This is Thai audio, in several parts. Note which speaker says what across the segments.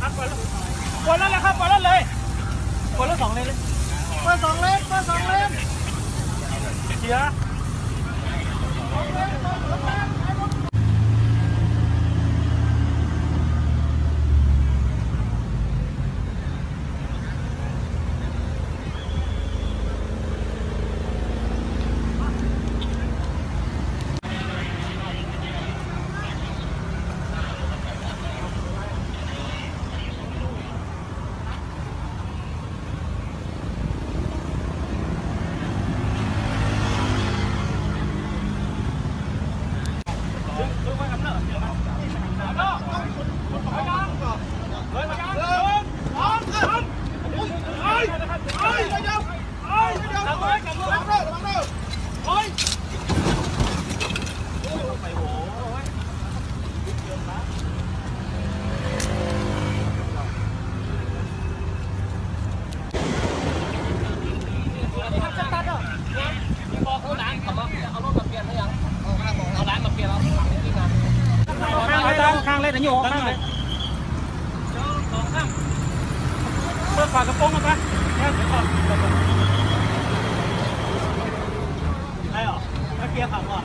Speaker 1: ขับปล่อยรถปล่อเลยครับปล่อยรถเลยปล่อยรถสองเลนเลย
Speaker 2: ปล่สองเลนปล่อสองเลน
Speaker 1: เสีย เลยข้างเลยนะโยข้างเลยสองข้างเปิดฝากระโปรงกันปะเนี่ยเดี๋ยวก่อนได้หรอเมื่อกี้ขับก่อน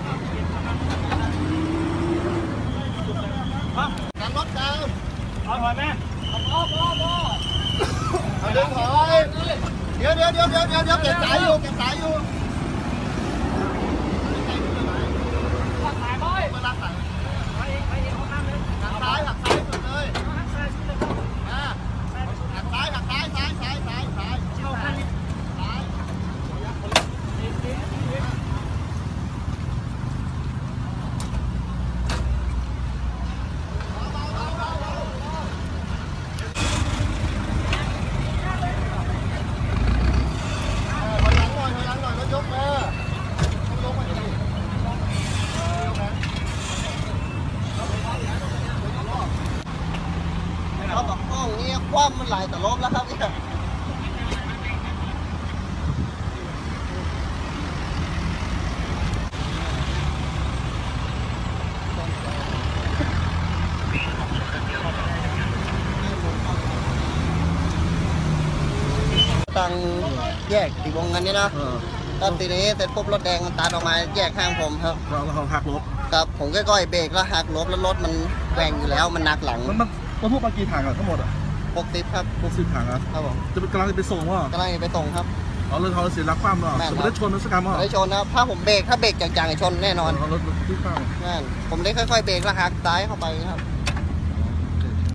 Speaker 1: ฮะ
Speaker 2: การรถดาว
Speaker 1: เอาถอยแม่
Speaker 2: เอาดึงถอยเดี๋ยวเดี๋ยวเดี๋ยวเดี๋ยวเดี๋ยวเดี๋ยวเก็บสายอยู่เก็บสายอยู่หักสายบอยมาลักสายหักซ้ายหักซ้ายสุดเลยอ่าหักซ้ายหักซ้ายซ้ายซ้ายซ้ายซ้ายเข้าข้างนี้ซ้าย ถอยหลังหน่อยถอยหลังหน่อยรถยกมาต้องยกมาดิเขาบอกห้องนี้ คว่ำมันหลายแต่ลบแล้วครับเนี่ยตังแยกตีวงกันนี่นะ
Speaker 3: เออ
Speaker 2: ตอนทีนี้เสร็จปุ๊บรถแดงมันตัดออกมาแยกข้างผมครับ
Speaker 3: เราเราหักลบ
Speaker 2: ครับผมก็ก้อยเบรกแล้วหักลบแล้วรถมันแหว่งอยู่แล้วมันหนักหลัง
Speaker 3: มันมันมันพวกมากี่ถังอะทั้งหมดอะ
Speaker 2: 60ครับ
Speaker 3: หกสิบถังอะ
Speaker 2: ครับผม
Speaker 3: จะเป็นกำลังจะไปส่งว่ากำ
Speaker 2: ลังจะไปส่งครับ
Speaker 3: เอาเลยเขาเสียรักปั้มเหรอ
Speaker 2: แม่นครับ
Speaker 3: จะไม่ได้ชนนักสกรรมเหรอ
Speaker 2: ได้ชนนะครับถ้าผมเบรกถ้าเบรกจังๆชนแน่นอน
Speaker 3: เอารถที่ข้าง
Speaker 2: นั่นผมได้ค่อยๆเบรกแล้วหักซ้ายเข้าไปครับ